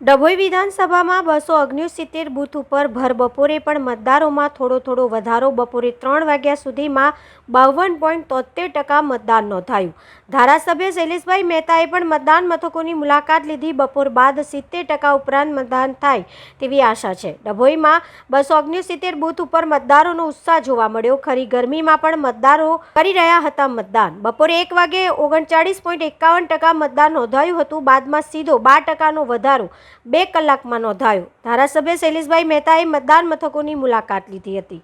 ડભોઈ વિધાનસભામાં બસો ઓગણસિત્તેર બૂથ ઉપર ભર બપોરે પણ મતદારોમાં થોડો થોડો વધારો બપોરે ત્રણ વાગ્યા સુધીમાં બાવન પોઈન્ટ તોતેર ટકા મતદાન નોંધાયું. ધારાસભ્ય શૈલેષભાઈ મહેતાએ પણ મતદાન મથકોની મુલાકાત લીધી. બપોર બાદ સિત્તેર ટકા ઉપરાંત મતદાન થાય તેવી આશા છે. ડભોઈમાં બસો ઓગણસિત્તેર બૂથ ઉપર મતદારોનો ઉત્સાહ જોવા મળ્યો. ખરી ગરમીમાં પણ મતદારો કરી રહ્યા હતા મતદાન. બપોરે એક વાગે ઓગણચાળીસ પોઈન્ટ એકાવન ટકા મતદાન નોંધાયું હતું. બાદમાં સીધો બાર ટકાનો વધારો બે કલાકમાં નોંધાયો. ધારાસભ્ય શૈલેષભાઈ મહેતાએ મતદાન મથકોની મુલાકાત લીધી હતી.